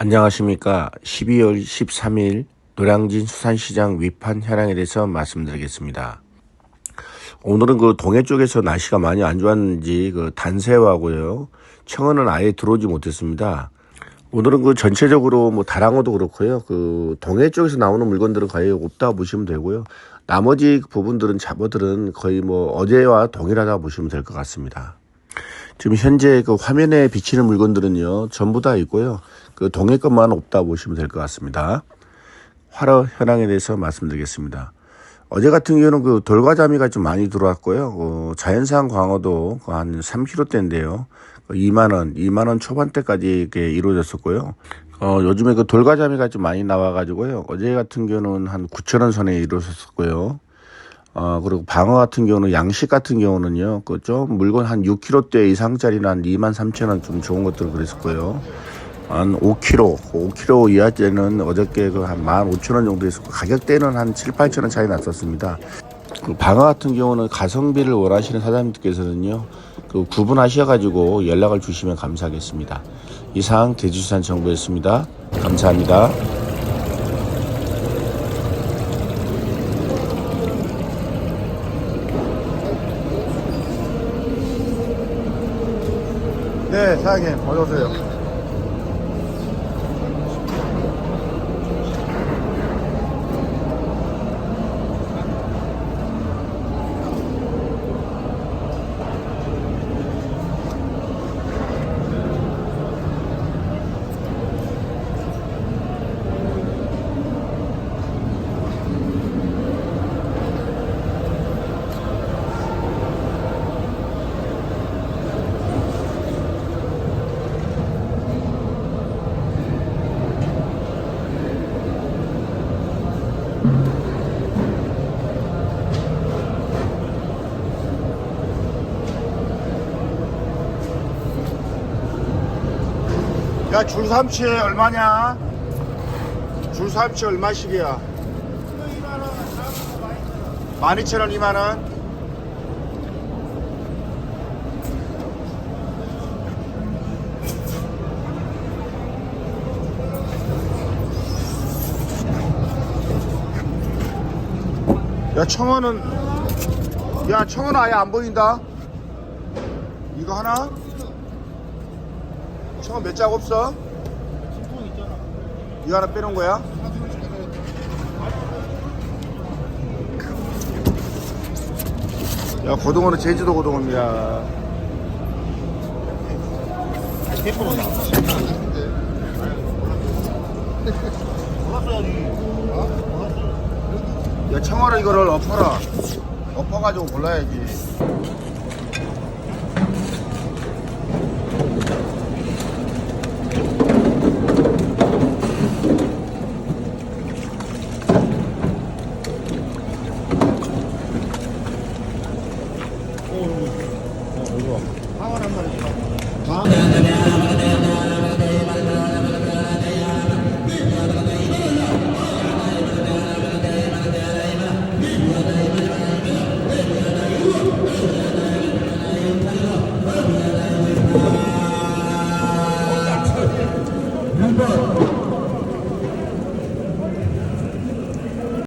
안녕하십니까. 12월 13일 노량진 수산시장 위판 현황에 대해서 말씀드리겠습니다. 오늘은 그 동해 쪽에서 날씨가 많이 안 좋았는지 그 단새우하고요. 청어는 아예 들어오지 못했습니다. 오늘은 그 전체적으로 뭐 다랑어도 그렇고요. 그 동해 쪽에서 나오는 물건들은 거의 없다 보시면 되고요. 나머지 부분들은 잡어들은 거의 뭐 어제와 동일하다 보시면 될 것 같습니다. 지금 현재 그 화면에 비치는 물건들은요 전부 다 있고요. 그 동해 것만 없다 보시면 될 것 같습니다. 화로 현황에 대해서 말씀드리겠습니다. 어제 같은 경우는 그 돌과자미가 좀 많이 들어왔고요. 어, 자연산 광어도 그한 3kg대인데요. 2만원 2만원 초반대까지 이렇게 이루어졌었고요. 어, 요즘에 그 돌과자미가 좀 많이 나와가지고요. 어제 같은 경우는 한 9천원 선에 이루어졌었고요 어, 그리고 방어 같은 경우는 양식 같은 경우는요, 그 좀 물건 한 6kg대 이상짜리는 한 2만 3천 원 좀 좋은 것들 그랬었고요. 한 5kg, 5kg 이하째는 어저께 그 한 1만 5천 원 정도 했었고, 가격대는 한 7, 8천 원 차이 났었습니다. 그 방어 같은 경우는 가성비를 원하시는 사장님들께서는요, 그 구분하셔가지고 연락을 주시면 감사하겠습니다. 이상 대주산 정보였습니다. 감사합니다. 네, 사장님, 어서오세요. 야, 줄 삼치 얼마냐? 줄 삼치 얼마씩이야? 12,000원, 2만원? 야, 청어는, 야, 청어는 아예 안 보인다? 이거 하나? 청어 몇짝 없어? 이거 하나 빼놓은 거야? 야 고등어는 제주도 고등어입니다 야 청어를 이거를 엎어라 엎어가지고 골라야지 Number